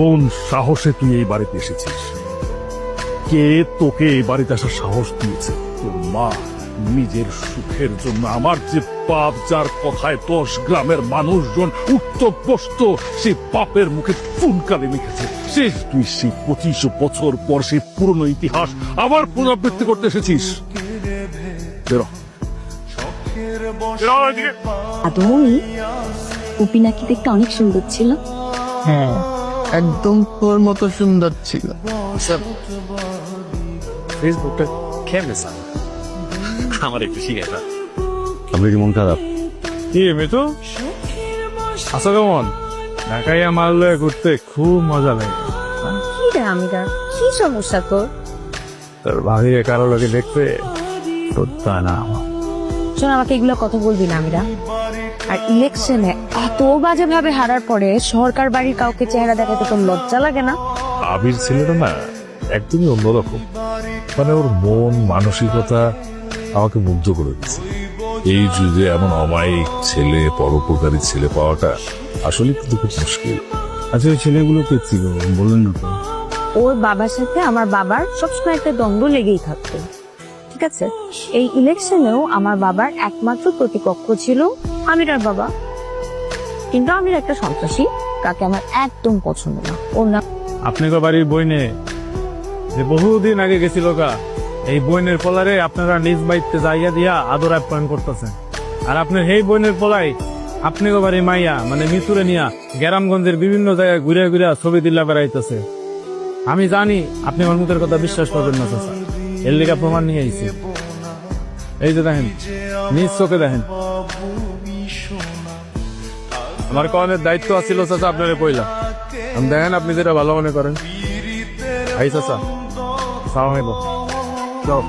কোন সাহসে তুই এই বাড়িতে এসেছিস? কে তোকে এই বাড়িতে আসার সাহস দিয়েছে? তোর মা নিজের সুখের জন্য আমার যে পাপ যার কথায় দশ গ্রামের মানুষজন উঠত বসত সেই পাপের মুখে ফুনকালে লিখেছে। শেষ তুই সেই পঁচিশ বছর পর সেই পুরনো ইতিহাস আবার পুনরাবৃত্তি করতে এসেছিস। বেরো। বেরো এদিকে। নাকি দেখতে অনেক সুন্দর ছিল। হ্যাঁ। একদম তোর মতো সুন্দর ছিল। ফেসবুকটা কেমনে স্যার। আমার একটু শিখাইটা আপনি কি মন খারাপ? কি মিতু আসো কেমন? ঢাকাইয়া মারলে ঘুরতে খুব মজা লাগে। কি রে আমিরা? কি সমস্যা তোর? তোর ভাবি কারও লোকে দেখতে তোর তা না শোন আমাকে এগুলো কথা বলবি না আমিরা। আর ইলেকশনে এত বাজে ভাবে হারার পরে সরকার বাড়ির কাউকে চেহারা দেখাতে তোর লজ্জা লাগে না? আবির ছেলেটা না একদমই অন্যরকম। মানে ওর মন মানসিকতা আমাকে মুগ্ধ করে দিচ্ছে এই যুগে এমন অমায়িক ছেলে পরোপকারী ছেলে পাওয়াটা আসলে কিন্তু খুব মুশকিল। আচ্ছা ওই ছেলেগুলো কে ছিল? বললেন না ওর বাবার সাথে আমার বাবার সবসময় একটা দ্বন্দ্ব লেগেই থাকতো। ঠিক আছে এই ইলেকশনেও আমার বাবার একমাত্র প্রতিপক্ষ ছিল আমিরার বাবা। কিন্তু আমির একটা সন্ত্রাসী, তাকে আমার একদম পছন্দ না। ওর নাম আপনি গো বাড়ির বইনে যে বহুদিন আগে গেছিল কা এই বইনের পলারে আপনারা নিজ বাড়িতে জায়গা দিয়া আদর আপ্যায়ন করতেছেন। আর আপনার এই বইনের পলাই আপনি গো বাড়ির মাইয়া মানে মিতুরে নিয়া গ্রামগঞ্জের বিভিন্ন জায়গায় ঘুরে ঘুরে ছবি দিল্লা বেড়াইতেছে। আমি জানি আপনি আমার মুখের কথা বিশ্বাস করবেন না, চাচা। এর লেগা প্রমাণ নিয়ে আইছি। এই যে দেখেন, নিজ চোখে দেখেন। আমার কনের দায়িত্ব আছিল চাচা আপনারে কইলা। আমি দেখেন আপনি যেটা ভালো মনে করেন। আই চাচা আলাইকুম যাও।